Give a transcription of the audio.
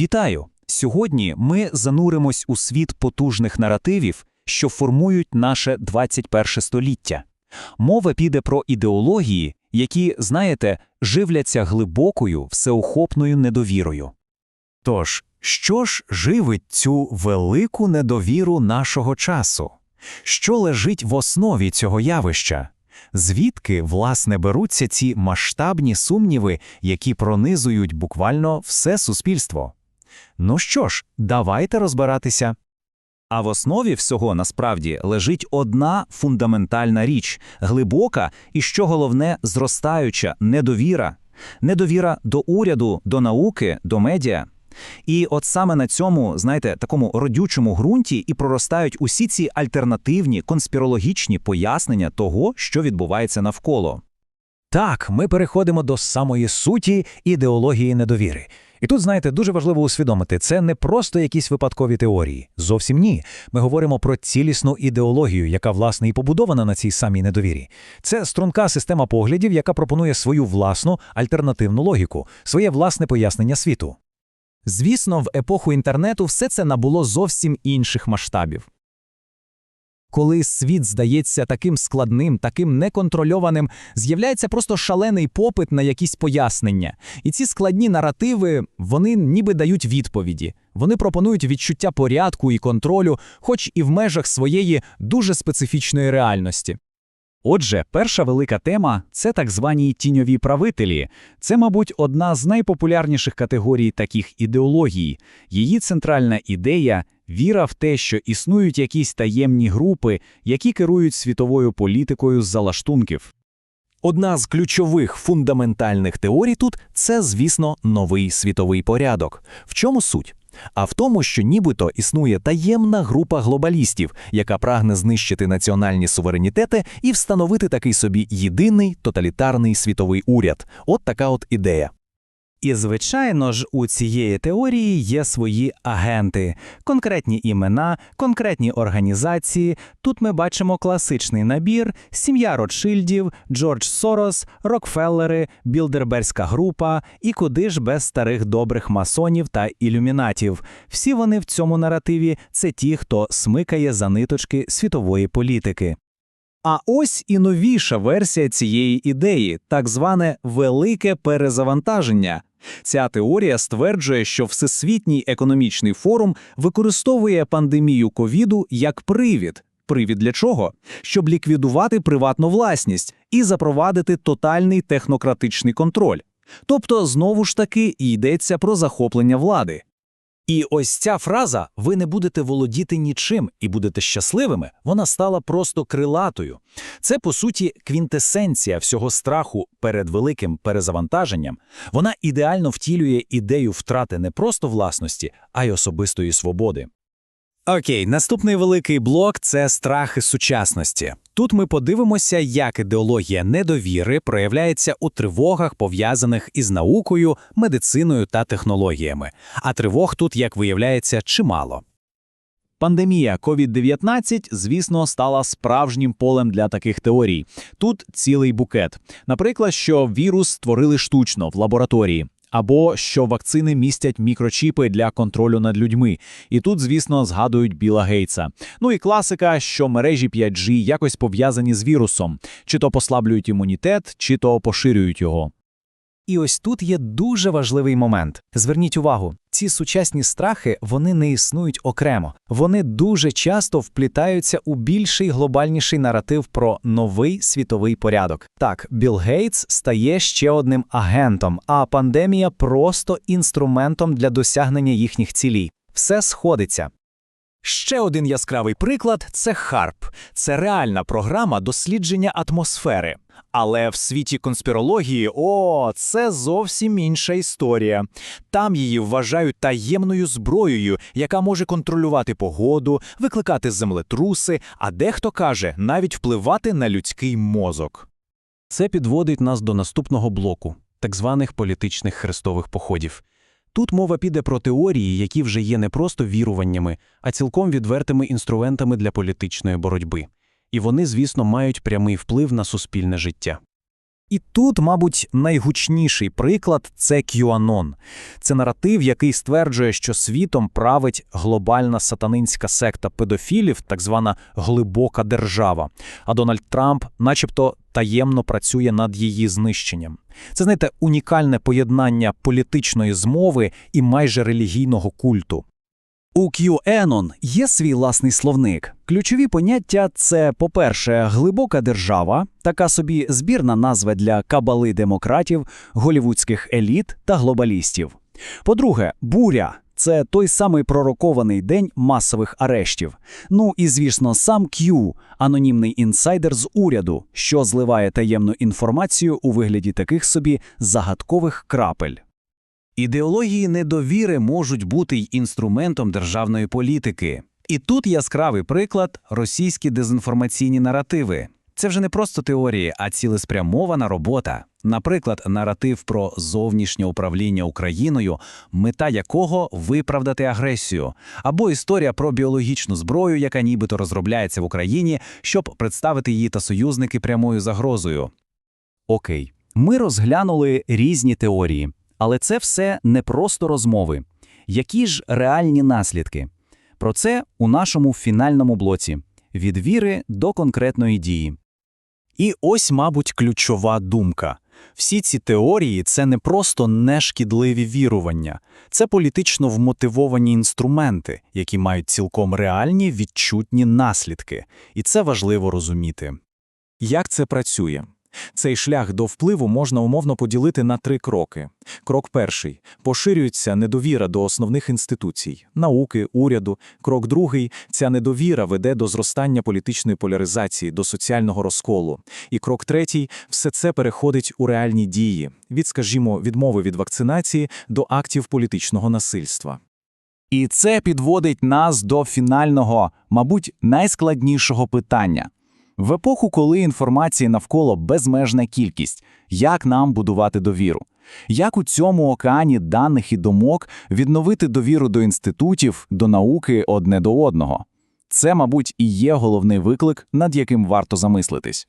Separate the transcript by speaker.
Speaker 1: Вітаю! Сьогодні ми зануримось у світ потужних наративів, що формують наше 21 століття. Мова піде про ідеології, які, знаєте, живляться глибокою, всеохопною недовірою. Тож, що ж живить цю велику недовіру нашого часу? Що лежить в основі цього явища? Звідки, власне, беруться ці масштабні сумніви, які пронизують буквально все суспільство? Ну що ж, давайте розбиратися. А в основі всього насправді лежить одна фундаментальна річ глибока і, що головне, зростаюча недовіра. Недовіра до уряду, до науки, до медіа. І от саме на цьому, знаєте, такому родючому ґрунті і проростають усі ці альтернативні конспірологічні пояснення того, що відбувається навколо.
Speaker 2: Так, ми переходимо до самої суті ідеології недовіри. І тут, знаєте, дуже важливо усвідомити, це не просто якісь випадкові теорії. Зовсім ні. Ми говоримо про цілісну ідеологію, яка, власне, і побудована на цій самій недовірі. Це струнка система поглядів, яка пропонує свою власну альтернативну логіку, своє власне пояснення світу.
Speaker 3: Звісно, в епоху інтернету все це набуло зовсім інших масштабів. Коли світ здається таким складним, таким неконтрольованим, з'являється просто шалений попит на якісь пояснення. І ці складні наративи, вони ніби дають відповіді. Вони пропонують відчуття порядку і контролю, хоч і в межах своєї дуже специфічної реальності.
Speaker 1: Отже, перша велика тема це так звані тіньові правителі. Це, мабуть, одна з найпопулярніших категорій таких ідеологій. Її центральна ідея віра в те, що існують якісь таємні групи, які керують світовою політикою з залаштунків.
Speaker 2: Одна з ключових фундаментальних теорій тут це, звісно, новий світовий порядок. В чому суть? А в тому, що нібито існує таємна група глобалістів, яка прагне знищити національні суверенітети і встановити такий собі єдиний тоталітарний світовий уряд. От така от ідея.
Speaker 3: І, звичайно ж, у цієї теорії є свої агенти, конкретні імена, конкретні організації. Тут ми бачимо класичний набір: сім'я Ротшильдів, Джордж Сорос, Рокфеллери, Білдерберська група і куди ж без старих добрих масонів та ілюмінатів. Всі вони в цьому наративі це ті, хто смикає за ниточки світової політики.
Speaker 1: А ось і новіша версія цієї ідеї, так зване велике перезавантаження. Ця теорія стверджує, що Всесвітній економічний форум використовує пандемію ковіду як привід. Привід для чого? Щоб ліквідувати приватну власність і запровадити тотальний технократичний контроль. Тобто, знову ж таки, йдеться про захоплення влади.
Speaker 2: І ось ця фраза ви не будете володіти нічим і будете щасливими, вона стала просто крилатою. Це, по суті, квінтесенція всього страху перед великим перезавантаженням. Вона ідеально втілює ідею втрати не просто власності, а й особистої свободи.
Speaker 3: Окей, наступний великий блок це страхи сучасності. Тут ми подивимося, як ідеологія недовіри проявляється у тривогах, пов'язаних із наукою, медициною та технологіями. А тривог тут, як виявляється, чимало.
Speaker 1: Пандемія COVID-19, звісно, стала справжнім полем для таких теорій. Тут цілий букет. Наприклад, що вірус створили штучно в лабораторії. Або що вакцини містять мікрочіпи для контролю над людьми. І тут, звісно, згадують Біла Гейтса. Ну і класика, що мережі 5G якось пов'язані з вірусом, чи то послаблюють імунітет, чи то поширюють його.
Speaker 3: І ось тут є дуже важливий момент. Зверніть увагу, ці сучасні страхи вони не існують окремо. Вони дуже часто вплітаються у більший глобальніший наратив про новий світовий порядок. Так, Білл Гейтс стає ще одним агентом, а пандемія просто інструментом для досягнення їхніх цілей. Все сходиться.
Speaker 2: Ще один яскравий приклад це ХАРП. Це реальна програма дослідження атмосфери. Але в світі конспірології, о, це зовсім інша історія. Там її вважають таємною зброєю, яка може контролювати погоду, викликати землетруси, а дехто каже, навіть впливати на людський мозок.
Speaker 4: Це підводить нас до наступного блоку так званих політичних хрестових походів. Тут мова піде про теорії, які вже є не просто віруваннями, а цілком відвертими інструментами для політичної боротьби. І вони, звісно, мають прямий вплив на суспільне життя.
Speaker 1: І тут, мабуть, найгучніший приклад це QAnon. Це наратив, який стверджує, що світом править глобальна сатанинська секта педофілів, так звана глибока держава. А Дональд Трамп, начебто, таємно працює над її знищенням. Це, знаєте, унікальне поєднання політичної змови і майже релігійного культу.
Speaker 3: У QAnon є свій власний словник. Ключові поняття це, по-перше, глибока держава, така собі збірна назва для кабали демократів, голівудських еліт та глобалістів. По-друге, буря. Це той самий пророкований день масових арештів. Ну і, звісно, сам Q – анонімний інсайдер з уряду, що зливає таємну інформацію у вигляді таких собі загадкових крапель.
Speaker 4: Ідеології недовіри можуть бути й інструментом державної політики. І тут яскравий приклад російські дезінформаційні наративи. Це вже не просто теорії, а цілеспрямована робота. Наприклад, наратив про зовнішнє управління Україною, мета якого виправдати агресію, або історія про біологічну зброю, яка нібито розробляється в Україні, щоб представити її та союзники прямою загрозою.
Speaker 3: Окей, ми розглянули різні теорії, але це все не просто розмови. Які ж реальні наслідки? Про це у нашому фінальному блоці від віри до конкретної дії.
Speaker 2: І ось, мабуть, ключова думка. Всі ці теорії це не просто нешкідливі вірування, це політично вмотивовані інструменти, які мають цілком реальні відчутні наслідки, і це важливо розуміти. Як це працює? Цей шлях до впливу можна умовно поділити на три кроки. Крок перший – поширюється недовіра до основних інституцій, науки, уряду. Крок другий – ця недовіра веде до зростання політичної поляризації, до соціального розколу. І крок третій – все це переходить у реальні дії, від, скажімо, відмови від вакцинації до актів політичного насильства.
Speaker 3: І це підводить нас до фінального, мабуть, найскладнішого питання. В епоху, коли інформації навколо безмежна кількість, як нам будувати довіру? Як у цьому океані даних і думок відновити довіру до інститутів, до науки одне до одного? Це, мабуть, і є головний виклик, над яким варто замислитись.